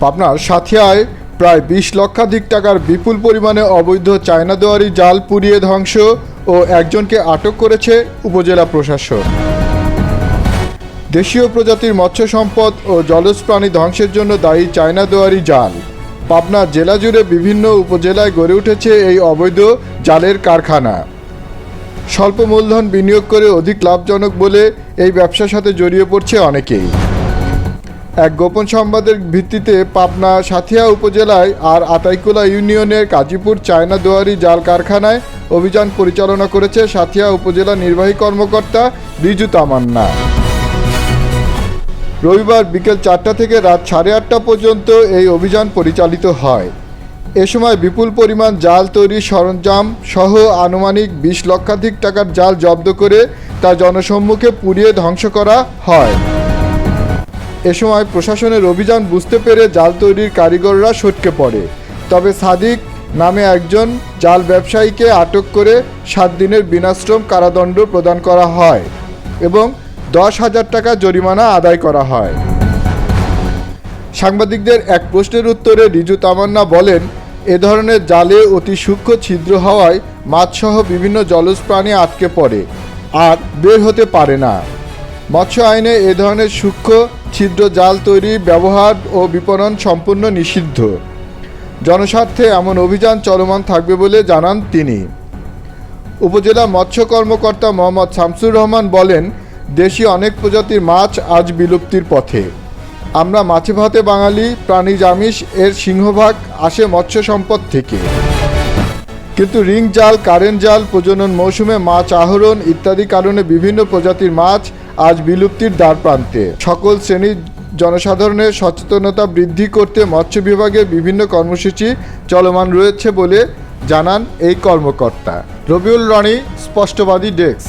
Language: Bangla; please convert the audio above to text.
পাবনার সাথিয়ায় প্রায় বিশ লক্ষাধিক টাকার বিপুল পরিমাণে অবৈধ চায়না দেওয়ারি জাল পুড়িয়ে ধ্বংস ও একজনকে আটক করেছে উপজেলা প্রশাসন দেশীয় প্রজাতির মৎস্য সম্পদ ও জলজ প্রাণী ধ্বংসের জন্য দায়ী চায়না দেওয়ারি জাল। পাবনা জেলা জুড়ে বিভিন্ন উপজেলায় গড়ে উঠেছে এই অবৈধ জালের কারখানা। স্বল্প মূলধন বিনিয়োগ করে অধিক লাভজনক বলে এই ব্যবসার সাথে জড়িয়ে পড়ছে অনেকেই। এক গোপন সংবাদের ভিত্তিতে পাবনা সাথিয়া উপজেলায় আর আতাইকুলা ইউনিয়নের কাজীপুর চায়না দোয়ারি জাল কারখানায় অভিযান পরিচালনা করেছে সাথিয়া উপজেলা নির্বাহী কর্মকর্তা রিজু তামান্না। রবিবার বিকেল চারটা থেকে রাত সাড়ে আটটা পর্যন্ত এই অভিযান পরিচালিত হয়। এ সময় বিপুল পরিমাণ জাল তৈরির সরঞ্জাম সহ আনুমানিক বিশ লক্ষাধিক টাকার জাল জব্দ করে তা জনসম্মুখে পুড়িয়ে ধ্বংস করা হয়। এ সময় প্রশাসনের অভিযান বুঝতে পেরে জাল তৈরির কারিগররা সটকে পড়ে। তবে সাদিক নামে একজন জাল ব্যবসায়ীকে আটক করে সাত দিনের বিনাশ্রম কারাদণ্ড প্রদান করা হয় এবং দশ হাজার টাকা জরিমানা আদায় করা হয়। সাংবাদিকদের এক প্রশ্নের উত্তরে রিজু তামান্না বলেন, এ ধরনের জালে অতি সূক্ষ্ম ছিদ্র হওয়ায় মাছসহ বিভিন্ন জলজ প্রাণী আটকে পড়ে, আর বের হতে পারে না। মৎস্য আইনে এ ধরনের সূক্ষ্ম ছিদ্র জাল তৈরি ব্যবহার ও বিপণন সম্পূর্ণ নিষিদ্ধ। জনস্বার্থে এমন অভিযান চলমান থাকবে বলে জানান তিনি। উপজেলা মৎস্য কর্মকর্তা মোহাম্মদ শামসুর রহমান বলেন দেশি অনেক প্রজাতির মাছ আজ বিলুপ্তির পথে। আমরা মাছে ভাতে বাঙালি প্রাণীজ আমিষ এর সিংহভাগ আসে মৎস্য সম্পদ থেকে। কিন্তু রিং জাল কারেন্ট জাল, প্রজনন মৌসুমে মাছ আহরণ ইত্যাদি কারণে বিভিন্ন প্রজাতির মাছ আজ বিলুপ্তির দ্বার প্রান্তে। সকল শ্রেণির জনসাধারণের সচেতনতা বৃদ্ধি করতে মৎস্য বিভাগের বিভিন্ন কর্মসূচি চলমান রয়েছে বলে জানান এই কর্মকর্তা। রবিউল রনি, স্পষ্টবাদী ডেস্ক।